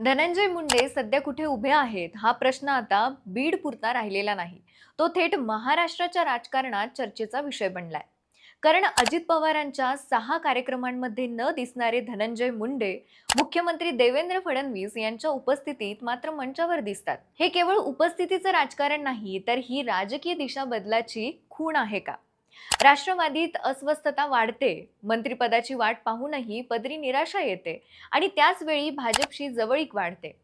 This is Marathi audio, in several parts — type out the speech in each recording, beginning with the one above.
धनंजय मुंडे सध्या कुठे उभे आहेत? हा प्रश्न आता बीड पुरता राहिलेला नाही. तो थेट महाराष्ट्राच्या राजकारणात चर्चेचा विषय बनलाय. कारण अजित पवारांच्या सहा कार्यक्रमांमध्ये न दिसणारे धनंजय मुंडे मुख्यमंत्री देवेंद्र फडणवीस यांच्या उपस्थितीत मात्र मंचावर दिसतात. हे केवळ उपस्थितीचं राजकारण नाही तर ही राजकीय दिशा बदलाची खूण आहे का? राष्ट्रवादीत अस्वस्थता वाढते मंत्रिपदाची वाट पाहूनही पदरी निराशा येते आणि त्याच वेळी भाजपशी जवळीक वाढते.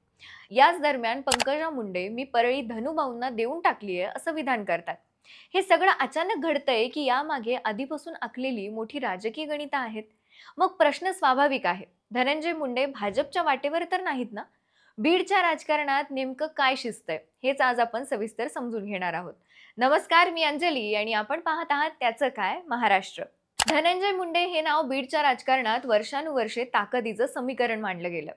याच दरम्यान पंकजा मुंडे मी परळी धनुभाऊंना देऊन टाकली आहे असं विधान करतात. हे सगळं अचानक घडतंय की यामागे आधीपासून आखलेली मोठी राजकीय गणितं आहेत. मग प्रश्न स्वाभाविक आहे. धनंजय मुंडे भाजपच्या वाटेवर तर नाहीत ना? बीडच्या राजकारणात नेमकं काय शिजतंय हेच आज आपण सविस्तर समजून घेणार आहोत. नमस्कार मी अंजली आणि आपण पाहत आहात त्याचं काय? महाराष्ट्र. धनंजय मुंडे हे नाव बीडच्या राजकारणात वर्षानुवर्षे ताकदीचं समीकरण मानलं गेलं.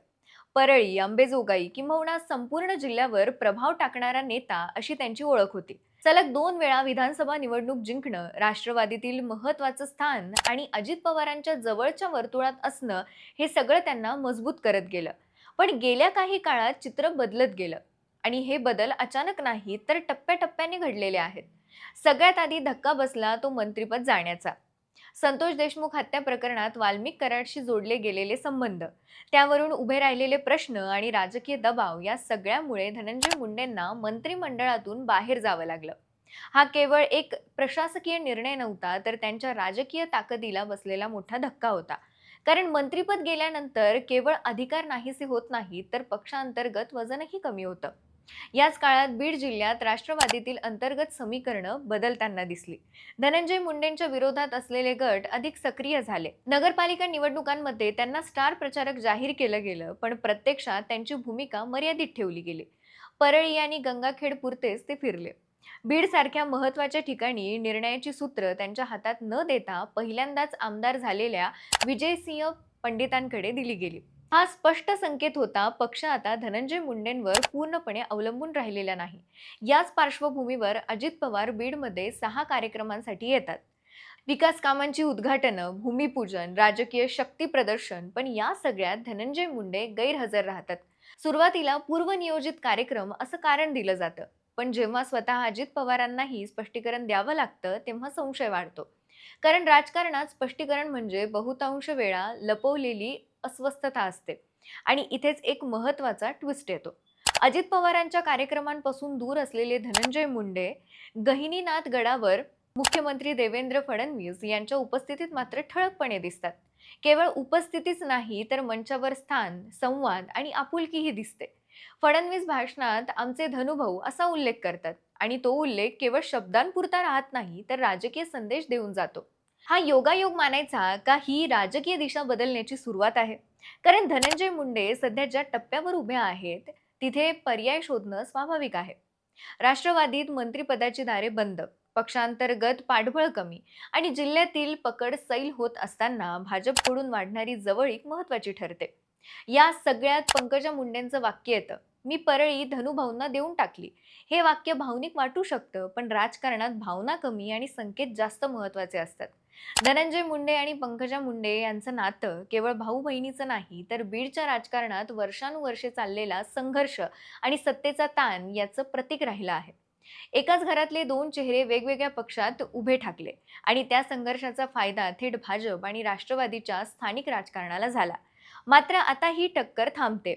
परळी अंबेजोगाई किंबहुना संपूर्ण जिल्ह्यावर प्रभाव टाकणारा नेता अशी त्यांची ओळख होती. सलग दोन वेळा विधानसभा निवडणूक जिंकणं राष्ट्रवादीतील महत्वाचं स्थान आणि अजित पवारांच्या जवळच्या वर्तुळात असणं हे सगळं त्यांना मजबूत करत गेलं. पण गेल्या काही काळात चित्र बदलत गेलं. आणि हे बदल अचानक नाही तर टप्प्याटप्प्याने घडलेले आहेत. सगळ्यात आधी धक्का बसला तो मंत्रीपद जाण्याचा. संतोष देशमुख हत्या प्रकरणात वाल्मिक कराडशी जोडले गेलेले संबंध त्यावरून उभे राहिलेले प्रश्न आणि राजकीय दबाव या सगळ्यामुळे धनंजय मुंडेंना मंत्रिमंडळातून बाहेर जावं लागलं. हा केवळ एक प्रशासकीय निर्णय नव्हता तर त्यांच्या राजकीय ताकदीला बसलेला मोठा धक्का होता. कारण मंत्रीपद गेल्यानंतर केवळ अधिकार नाहीसे होत नाही तर पक्षांतर्गत वजनही कमी होतं. याच काळात बीड जिल्ह्यात राष्ट्रवादीतील अंतर्गत समीकरणं बदलताना दिसली. धनंजय मुंडेंच्या विरोधात असलेले गट अधिक सक्रिय झाले. नगरपालिका निवडणुकांमध्ये त्यांना स्टार प्रचारक जाहीर केलं गेलं पण प्रत्यक्षात त्यांची भूमिका मर्यादित ठेवली गेली. परळी आणि गंगाखेड पुरतेच ते फिरले. बीडसारख्या महत्त्वाच्या महत्त्वाच्या ठिकाणी निर्णयाची सूत्र त्यांच्या हातात न देता पहिल्यांदाच आमदार झालेल्या विजयसिंह पंडितांकडे दिली गेली. हा स्पष्ट संकेत होता पक्ष आता धनंजय मुंडेंवर पूर्णपणे अवलंबून राहिलेला नाही. याच पार्श्वभूमीवर अजित पवार बीडमध्ये सहा कार्यक्रमांसाठी येतात. विकास कामांची उद्घाटनं भूमिपूजन राजकीय शक्ती प्रदर्शन पण या सगळ्यात धनंजय मुंडे गैरहजर राहतात. सुरुवातीला पूर्वनियोजित कार्यक्रम असं कारण दिलं जातं. पण जेव्हा स्वतः अजित पवारांनाही स्पष्टीकरण द्यावं लागतं तेव्हा संशय वाढतो. कारण राजकारणात स्पष्टीकरण म्हणजे बहुतांश वेळा लपवलेली अस्वस्थता असते. आणि इथेच एक महत्त्वाचा ट्विस्ट येतो. अजित पवारांच्या कार्यक्रमांपासून दूर असलेले धनंजय मुंडे गहिनीनाथ गडावर मुख्यमंत्री देवेंद्र फडणवीस यांच्या उपस्थितीत मात्र ठळकपणे दिसतात. केवळ उपस्थितीच नाही तर मंचावर स्थान संवाद आणि आपुलकीही दिसते. फडणवीस भाषणात आमचे धनुभाऊ असा उल्लेख करतात. आणि तो उल्लेख केवळ शब्दांपुरता राहत नाही तर राजकीय संदेश देऊन जातो. हा योगायोग मानायचा का ही राजकीय दिशा बदलण्याची सुरुवात आहे? कारण धनंजय मुंडे सध्या ज्या टप्प्यावर उभे आहेत तिथे पर्याय शोधणं स्वाभाविक आहे. राष्ट्रवादीत मंत्रिपदाची दारे बंद पक्षांतर्गत पाठबळ कमी आणि जिल्ह्यातील पकड सैल होत असताना भाजपकडून वाढणारी जवळीक महत्वाची ठरते. या सगळ्यात पंकजा मुंडेंचं वाक्य येतं. मी परळी धनुभाऊंना देऊन टाकली. हे वाक्य भावनिक वाटू शकतं पण राजकारणात भावना कमी आणि संकेत जास्त महत्त्वाचे असतात. धनंजय मुंडे आणि पंकजा मुंडे यांचं नातं केवळ भाऊ बहिणीचं नाही तर बीडच्या राजकारणात वर्षानुवर्षे चाललेला संघर्ष आणि सत्तेचा ताण याचं प्रतीक राहिलं आहे. एकाच घरातले दोन चेहरे वेगवेगळ्या पक्षात उभे ठाकले आणि त्या संघर्षाचा फायदा थेट भाजप आणि राष्ट्रवादीच्या स्थानिक राजकारणाला झाला. मात्र आता ही टक्कर थांबते.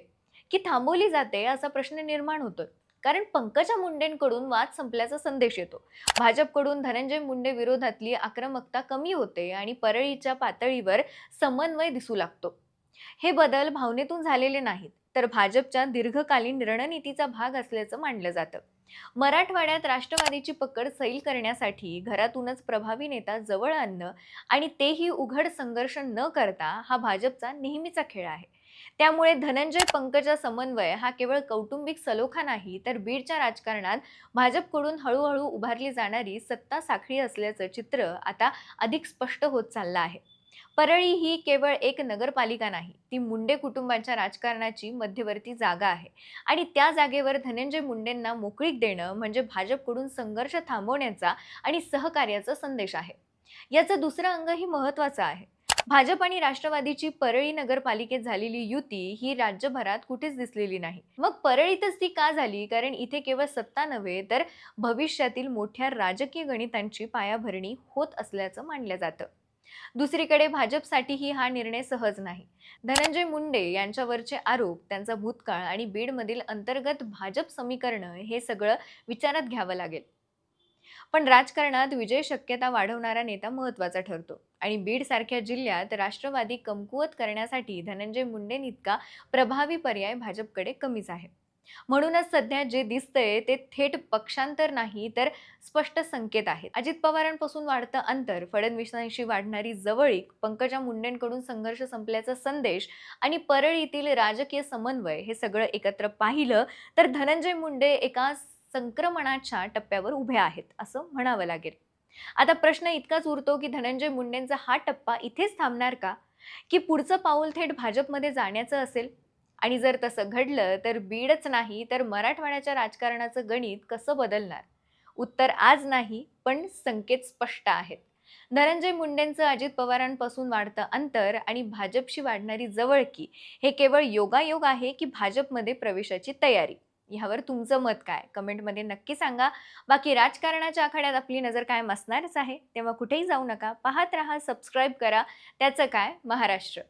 की थांबवली जाते असा प्रश्न निर्माण होतो कारण पंकजा मुंडेंकडून वाद संपल्याचा संदेश येतो. भाजपकडून धनंजय मुंडे विरोधातली आक्रमकता कमी होते आणि परळीच्या पातळीवर समन्वय दिसू लागतो. हे बदल भावनेतून झालेले नाहीत. तर भाजपच्या दीर्घकालीन रणनीतीचा भाग असल्याचं मानलं जातं. मराठवाड्यात राष्ट्रवादीची पकड सैल करण्यासाठी घरातूनच प्रभावी नेता जवळ आणणं आणि तेही उघड संघर्ष न करता हा भाजपचा नेहमीचा खेळ आहे. त्यामुळे धनंजय पंकजा समन्वय हा केवळ कौटुंबिक सलोखा नाही तर बीडच्या राजकारणात भाजपकडून हळूहळू उभारली जाणारी सत्ता साखळी असल्याचं चित्र आता अधिक स्पष्ट होत चाललं आहे. परळी ही केवळ एक नगरपालिका नाही ती मुंडे कुटुंबाच्या राजकारणाची मध्यवर्ती जागा आहे. आणि त्या जागेवर धनंजय मुंडेंना मोकळीक देणं म्हणजे भाजपकडून संघर्ष थांबवण्याचा आणि सहकार्याचा संदेश आहे. याचं दुसरं अंगही महत्वाचं आहे. भाजप आणि राष्ट्रवादीची परळी नगरपालिकेत झालेली युती ही राज्यभरात कुठेच दिसलेली नाही. मग परळीतच ती का झाली? कारण इथे केवळ सत्ता नव्हे तर भविष्यातील मोठ्या राजकीय गणितांची पायाभरणी होत असल्याचं मानलं जातं. दुसरीकडे भाजपसाठीही हा निर्णय सहज नाही. धनंजय मुंडे यांच्यावरचे आरोप त्यांचा भूतकाळ आणि बीडमधील अंतर्गत भाजप समीकरणं हे सगळं विचारात घ्यावं लागेल. पण राजकारणात विजय शक्यता वाढवणारा नेता महत्त्वाचा ठरतो आणि बीड सारख्या जिल्ह्यात राष्ट्रवादी कमकुवत करण्यासाठी धनंजय मुंडेंइतका प्रभावी पर्याय भाजपकडे कमीच आहे. म्हणूनच सध्या जे दिसतंय ते थेट पक्षांतर नाही तर स्पष्ट संकेत आहेत. अजित पवारांपासून वाढतं अंतर. फडणवीसांशी वाढणारी जवळीक पंकजा मुंडेंकडून संघर्ष संपल्याचा संदेश आणि परळीतील राजकीय समन्वय हे सगळं एकत्र पाहिलं तर धनंजय मुंडे एका संक्रमणाच्या टप्प्यावर उभे आहेत असं म्हणावं लागेल. आता प्रश्न इतकाच उरतो की धनंजय मुंडेंचा हा टप्पा इथेच थांबणार का? की पुढचं पाऊल थेट भाजपमध्ये जाण्याचं असेल? आणि जर तसं घडलं तर बीडच नाही तर मराठवाड्याच्या राजकारणाचं गणित कसं बदलणार? उत्तर आज नाही पण संकेत स्पष्ट आहेत. धनंजय मुंडेंचं अजित पवारांपासून वाढतं अंतर आणि भाजपशी वाढणारी जवळकी हे केवळ योगायोग आहे की भाजपमध्ये प्रवेशाची तयारी? ह्यावर तुमचं मत काय? कमेंटमध्ये नक्की सांगा. बाकी राजकारणाच्या आखाड्यात आपली नजर कायम असणारच आहे. तेव्हा कुठेही जाऊ नका. पाहत राहा सबस्क्राईब करा. त्याचं काय? महाराष्ट्र.